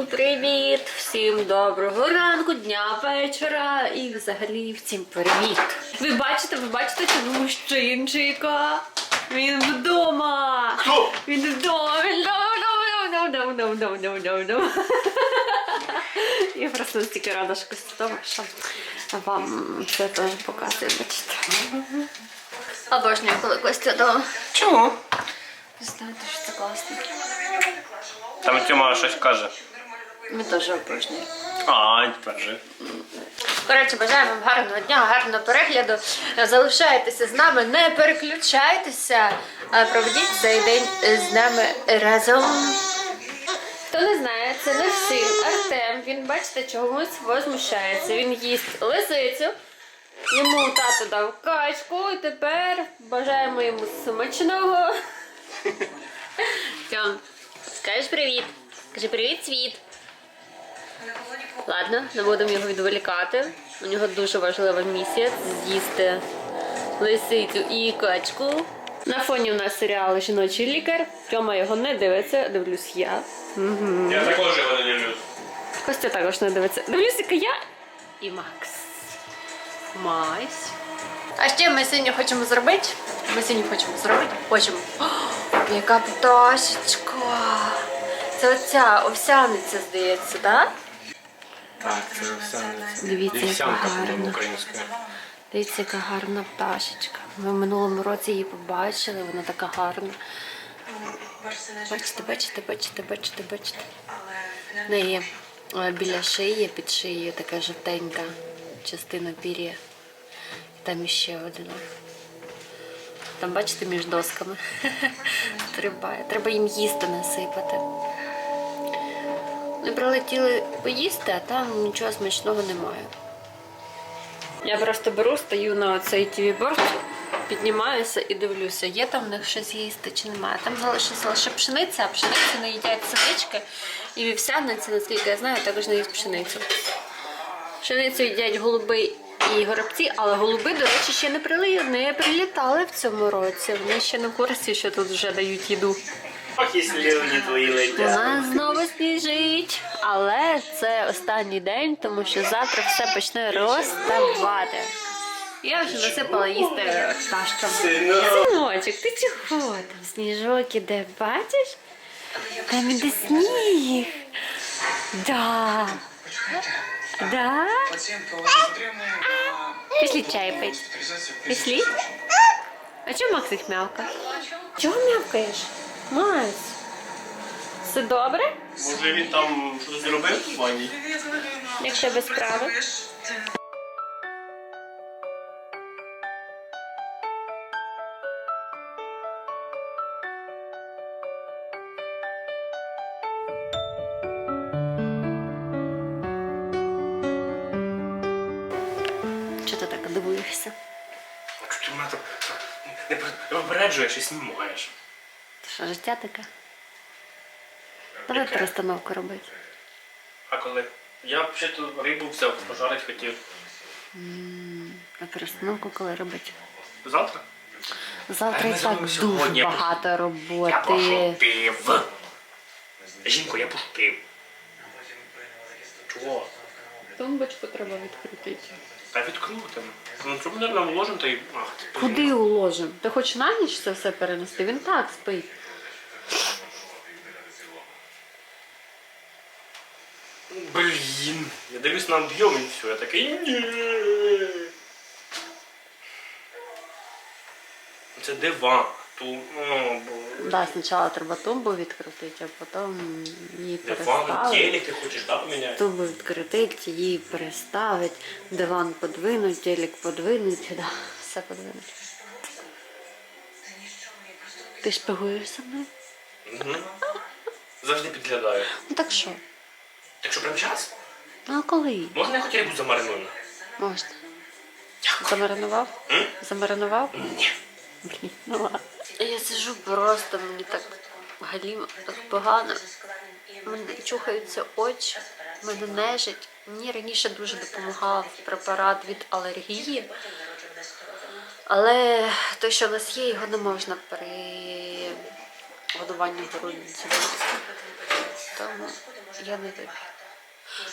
Всім привіт! Всім доброго ранку, дня, вечора і взагалі всім привіт! Ви бачите, ви бачите цього мужчинчика? Він вдома! Хто? Він вдома! Він вдома! вдома, вдома, вдома, вдома, вдома, вдома, вдома. Я просто настільки рада, що вдома, що вам це теж показує, бачите. Обожнюю, коли Костя вдома. Чому? Знаєте, що це класно. Там Тьома щось каже. Ми теж обожнюємо. А, тепер же. Коротше, бажаємо вам гарного дня, гарного перегляду. Залишайтеся з нами, не переключайтеся, а проведіть цей день з нами разом. Хто не знає, це наш син Артем. Він, бачите, чомусь возмущається. Він їсть лисицю. Йому тато дав качку, і тепер бажаємо йому смачного. Тьом, скажеш привіт. Кажи привіт, світ. Ладно, не будемо його відволікати. У нього дуже важлива місія з'їсти лисицю і качку. На фоні у нас серіал Жіночий лікар. Тьома його не дивиться, дивлюсь я. Мгм. Я також його не люблю. Костя також не дивиться. Дивлюсь тільки я і Макс. Майсь. А ще ми сьогодні хочемо зробити. Ми сьогодні хочемо зробити. Хочемо. О, яка пташечка. Це оця овсяниця, здається, так? Так, це овсяниця. Дивіться, яка гарна. українською. Дивіться, яка гарна пташечка. Ми в минулому році її побачили, вона така гарна. Бачите, бачите, бачите, бачите, бачите. В неї е, біля шиї, під шиєю така жовтенька частина пір'я. І там іще одна. Там, бачите, між досками стрибає. Треба їм їсти насипати. Вони прилетіли поїсти, а там нічого смачного немає. Я просто беру, стою на цей тіві-борт, піднімаюся і дивлюся, є там в них щось їсти чи немає. Там залишилася лише пшениця, а пшеницю не їдять синички. І вівсяниця, наскільки я знаю, також не їсть пшеницю. Пшеницю їдять голуби і горобці, але голуби, до речі, ще не, прили... не прилітали в цьому році. Вони ще не в курсі, що тут вже дають їду. Ох, і слюні твої У летять. нас знову сніжить, але це останній день, тому що завтра все почне розставати. Я вже насипала їсти пташкам. Синочок, ти чого там? Сніжок іде, бачиш? Там іде сніг. Да. Да? Пішли чай пить. Пішли? А чого Макс їх мявка? Чого мявкаєш? Макс. Все добре? Може він там щось зробив в ванні? Як в тебе справи? Чого ти так дивуєшся? Чого ти мене так не попереджуєш і знімаєш? Що, життя таке? Давай перестановку робити. А коли? Я взагалі рибу взяв, пожарити хотів. А перестановку коли робити? Завтра? Завтра А і так зробимо дуже сьогодні. Я багато Я роботи. пошутив. Жінко, я пошутив. Чого? Тумбочку треба відкрутити. Та відкрутимо. Ну, це ми, мабуть, вложимо та й... Ах, ти Куди уложимо? Ти хочеш на ніч це все перенести? Він так спить. Блін. Я дивлюсь на об'єм і все. Я такий ні. Це диван. Ту, о, бо. Да, спочатку треба тумбу відкрутити, а потім її Диван, переставити. телек ти хочеш, да, поміняти? Тумбу відкрутити, її переставити, диван подвинути, телек подвинути, да, все подвинути. Ти шпигуєш за мною? Угу. Завжди підглядаю. Ну так що? Так що прям час? Ну а коли? Можна я хоч рибу замариную? Можна. Замаринував? М? Замаринував? Ні. Блін, ну ладно. Я сижу просто, мені так галімо, так погано. Мене чухаються очі, мене нежить. Мені раніше дуже допомагав препарат від алергії. Але той, що в нас є, його не можна при годуванні грудниці. Тому я не тобі.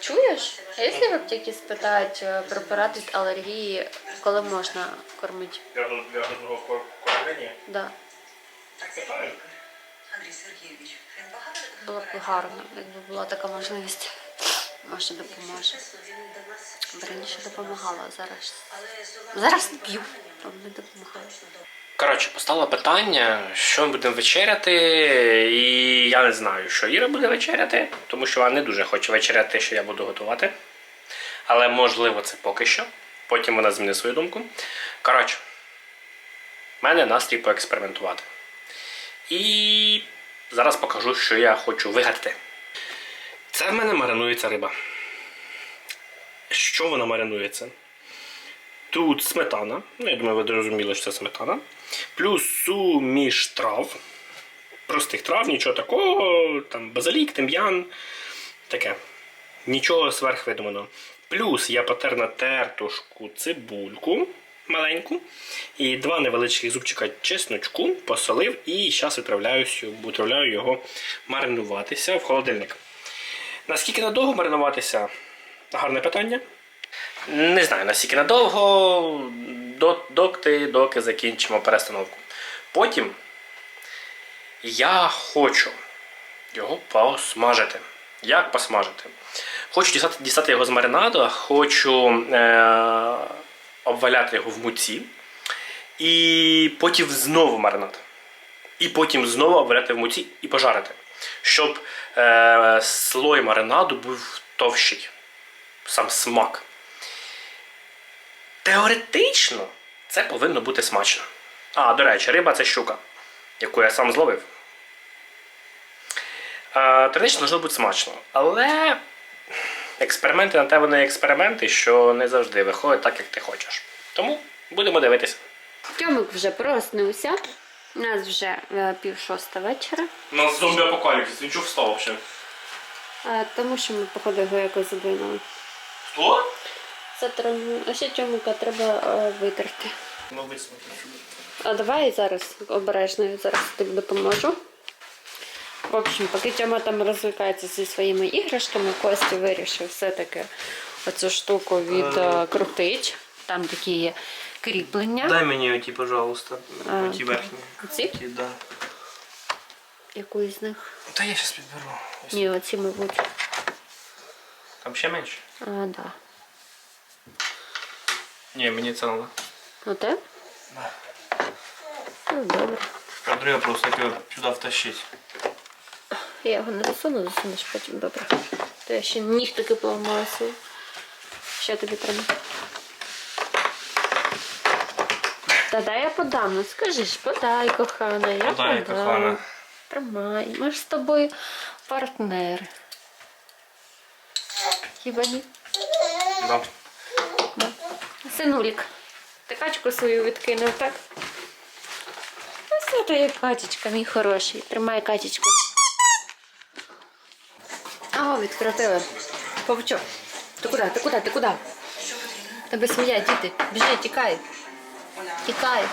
Чуєш? А якщо в аптеці спитають е, препарат від алергії, коли можна кормити? Для грудного кормлення. Да. Андрій Сергійович, він багато Було б гарно, якби була така можливість. Може допоможе. Раніше допомагала, а зараз. Зараз не п'ю, там не допомагає. Коротше, постало питання, що ми будемо вечеряти, і я не знаю, що Іра буде вечеряти, тому що вона не дуже хоче вечеряти що я буду готувати. Але можливо це поки що. Потім вона змінить свою думку. Коротше, в мене настрій поекспериментувати. І зараз покажу, що я хочу вигадати. Це в мене маринується риба. Що вона маринується? Тут сметана. Ну, я думаю, ви зрозуміли, що це сметана. Плюс суміш трав. Простих трав, нічого такого. Там базилік, тим'ян. Таке. Нічого сверхвидуманого. Плюс я потер на тертушку цибульку маленьку. І два невеличких зубчика чесночку посолив і зараз відправляю його маринуватися в холодильник. Наскільки надовго маринуватися? Гарне питання. Не знаю, наскільки надовго, до, доки, доки закінчимо перестановку. Потім я хочу його посмажити. Як посмажити? Хочу дістати, дістати його з маринаду, хочу е, обваляти його в муці. І потім знову маринад. І потім знову обваляти в муці і пожарити. Щоб е, слой маринаду був товщий. Сам смак. Теоретично це повинно бути смачно. А, до речі, риба це щука, яку я сам зловив. Теоретично може бути смачно. Але експерименти на те вони експерименти, що не завжди виходять так, як ти хочеш. Тому будемо дивитися. Тьомик вже проснувся. У нас вже е, пів шоста вечора. У нас зомбі апокаліпсис, він чого встав взагалі? Тому що ми, походу, його якось задвинули. Хто? Завтра а ще Тьомика треба е, витерти. Ну. А давай зараз обережно, я зараз тобі допоможу. В общем, поки Тьома там розвикається зі своїми іграшками, Костя вирішив все-таки оцю штуку відкрутити. Там такі є кріплення. Дай мені оті, пожалуйста, оті верхні. Ці? Оті, да. Яку із них? Та я зараз підберу. Ні, оці, мабуть. Там ще менше? А, да. Ні, мені це треба. Оте? Да. Ну, добре. А другий вопрос, як його сюди втащити. Я його не засуну, засунеш потім добре. То я ще ніг таки поламала свій. Що тобі треба? Та дай я подам, ну скажи ж, подай, кохана, я Подай, подам. кохана. Тримай, ми ж з тобою партнери. Хіба ні? Да. Синулік, ти качку свою відкинув, так? Ось це є катечка, мій хороший. Тримай катечку. О, відкрутили. Павучок. Ти куди? Ти куди? Ти куди? Тебе сім'я, діти. Біжи, тікай. Тікай.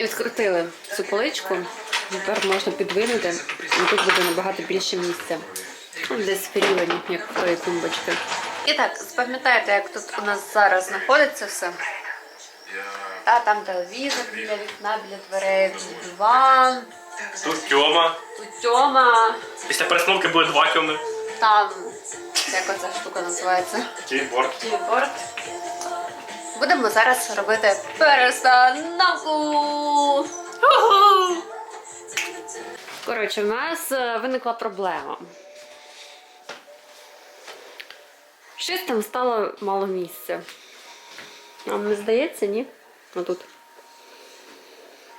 Відкрутили цю поличку. Тепер можна підвинути. Тут буде набагато більше місця. Ну, Десь вирівняні, як в тої тумбочки. І так, запам'ятаєте, як тут у нас зараз знаходиться все? Та, там телевізор біля вікна, біля дверей, диван, Тут Тьома. тут Тьома, Після перестановки буде два Тьоми. там, як оця штука називається? Тівборд. Тівборд. Будемо зараз робити перестановку. Коротше, в нас е, виникла проблема. Щось там стало мало місця. Вам не здається, ні? Отут.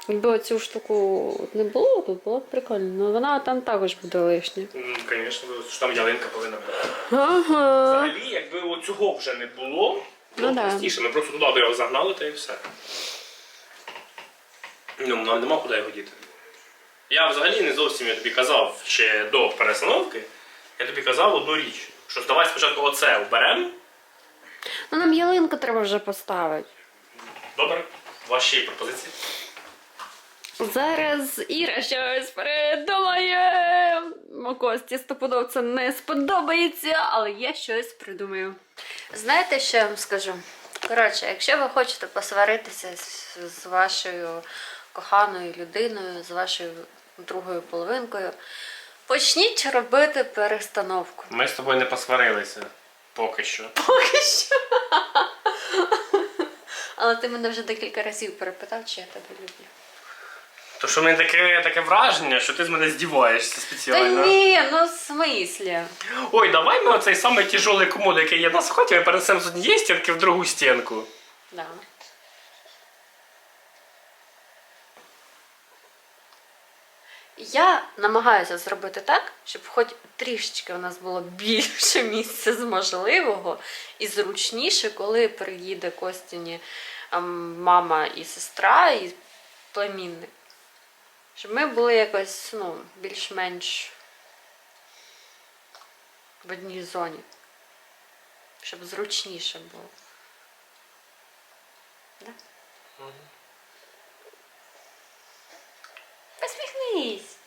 Якби оцю штуку не було, тут було б прикольно. Ну вона там також буде лишня. Звісно, що там ялинка повинна бути. Ага. Взагалі, якби оцього вже не було, Ну ну, да. простіше. Ми просто туди його загнали та і все. Ну, нам нема куди його діти. Я взагалі не зовсім я тобі казав ще до перестановки, я тобі казав одну річ. Що давай спочатку оце оберемо. Ну нам ялинку треба вже поставити. Добре, ваші пропозиції. Зараз Іра щось придумає. Кості стопудов це не сподобається, але я щось придумаю. Знаєте, що я вам скажу? Коротше, якщо ви хочете посваритися з, з вашою коханою людиною, з вашою другою половинкою, почніть робити перестановку. Ми з тобою не посварилися. Поки що. Поки що. Але ти мене вже декілька разів перепитав, чи я тебе люблю. То що в мене таке, таке враження, що ти з мене здіваєшся Та спеціально. ні, ну в смислі. Ой, давай ми оцей самий тяжелий комод, який є в нас в хаті, ми перенесемо з однієї стінки в другу стінку. Да. Я намагаюся зробити так, щоб хоч трішечки у нас було більше місця з можливого і зручніше, коли приїде Костіні ем, мама і сестра, і племінник. Щоб ми були якось ну, більш-менш в одній зоні. Щоб зручніше було. Да? Посміхнись.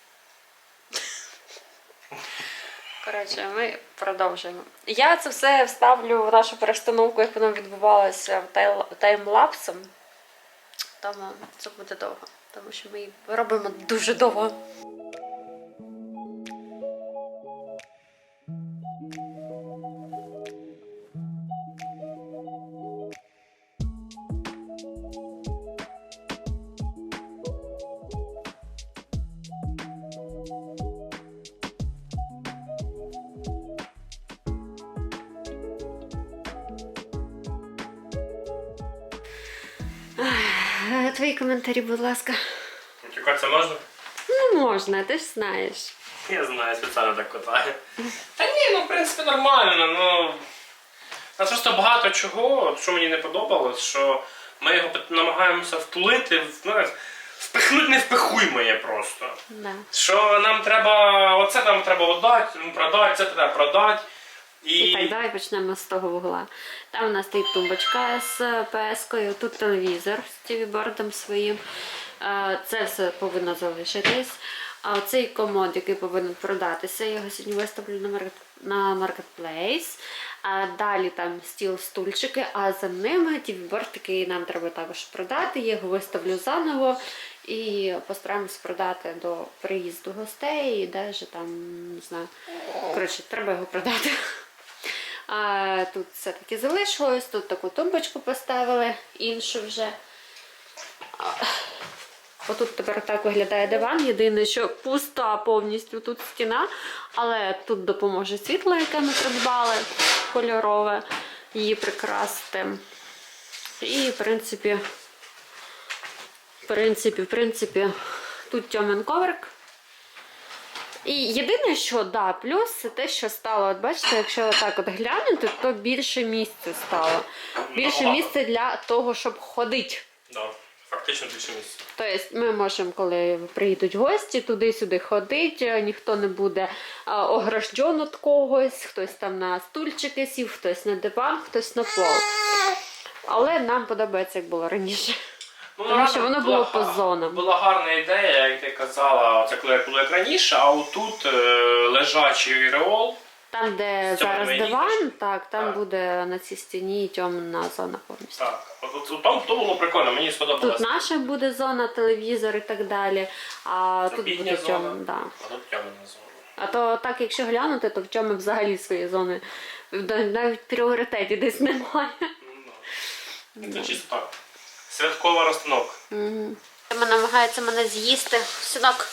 Коротше, ми продовжуємо. Я це все вставлю в нашу перестановку, як воно відбувалося таймлапсом. Тому це буде довго. Тому що ми робимо дуже довго. Коментарі, будь ласка. Це можна? Ну, можна, ти ж знаєш. Я знаю, спеціально так катаю. Та ні, ну в принципі нормально, ну. Нас просто багато чого, що мені не подобалось, що ми його намагаємося втулити, в- ну, впихнуть не впихуймоє просто. Да. Що нам треба, оце нам треба отдати, ну, продати, це треба продати. І, І так, давай почнемо з того вугла. Там у нас стоїть тумбочка з PS-кою, тут телевізор з тівібордом своїм. Е, Це все повинно залишитись. А цей комод, який повинен продатися, я його сьогодні виставлю на, маркет, на маркетплейс. А далі там стіл, стульчики, а за ними тівіборд, який нам треба також продати. Я його виставлю заново і постараємось продати до приїзду гостей, і навіть там, не знаю. Коротше, треба його продати. А тут все-таки залишилось, тут таку тумбочку поставили, іншу вже. Отут тепер так виглядає диван. Єдине, що пуста повністю тут стіна, але тут допоможе світло, яке ми придбали, кольорове, її прикрасити. І, в принципі, в принципі, в принципі, тут тьомен коврик. І єдине, що да, плюс це те, що стало, от бачите, якщо так от глянути, то більше місця стало. Більше Набагато. місця для того, щоб ходити. Да, фактично більше місця. Тобто ми можемо, коли приїдуть гості, туди-сюди ходити, ніхто не буде а, огражден від когось, хтось там на стульчики сів, хтось на диван, хтось на пол. Але нам подобається, як було раніше. Тому що воно було по зонам. Ну, Була гарна ідея, як ти казала, це коли було як раніше, а отут е, лежачий реол. Там, де зараз диван, так, там Так. буде на цій стіні темна зона повністю. Так, от, от, там то було прикольно, мені сподобалось. Тут наша буде зона, телевізор і так далі. А тут буде зона. темна. Да. А тут темна зона. А то так, якщо глянути, то в чому взагалі свої зони навіть пріоритеті десь немає. Ну, да. Це чисто так. Святкова розстановка. Мама намагається мене з'їсти. Синок,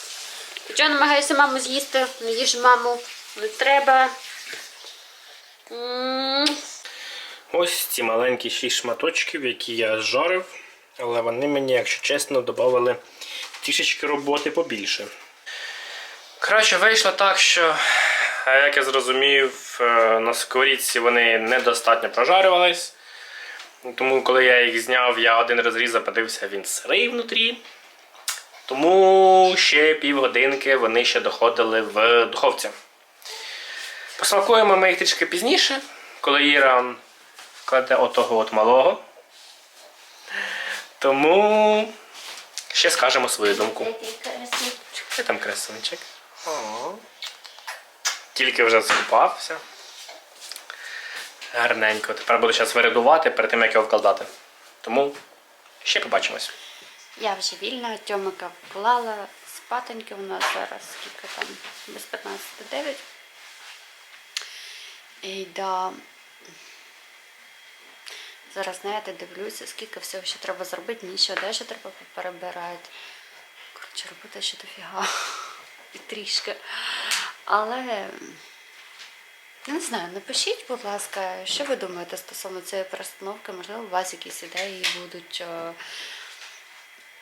ти чого намагаєшся маму з'їсти? Не їж маму, не треба. М. Ось ці маленькі шість шматочків, які я зжарив, але вони мені, якщо чесно, додали трішечки роботи побільше. Коротше, вийшло так, що, як я зрозумів, е, на сковорідці вони недостатньо прожарювались. Тому, коли я їх зняв, я один розріз западився, він сирий внутрі. Тому ще півгодинки вони ще доходили в духовці. Посмакуємо ми їх трішки пізніше, коли Іра кладе отого от малого. Тому ще скажемо свою думку. Який там красунчик? Тільки вже скупався. Гарненько. Тепер буду зараз вирядувати перед тим, як його вкладати. Тому ще побачимось. Я вже вільна, Тьомика вклала спатоньки у нас зараз, скільки там, без 15-9. І да. Зараз, знаєте, дивлюся, скільки всього ще треба зробити, мені ще одежу треба перебирати. Коротше, робота ще дофіга. І трішки. Але не знаю, напишіть, будь ласка, що ви думаєте стосовно цієї перестановки? Можливо, у вас якісь ідеї будуть, е,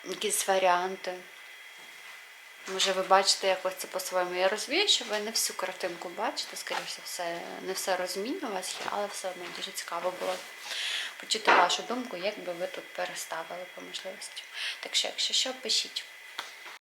якісь варіанти. Може, ви бачите якось це по-своєму. Я розумію, що ви не всю картинку бачите, скоріше все, не все розуміння у вас є, але все одно дуже цікаво було почути вашу думку, як би ви тут переставили по можливості. Так що, якщо що, пишіть.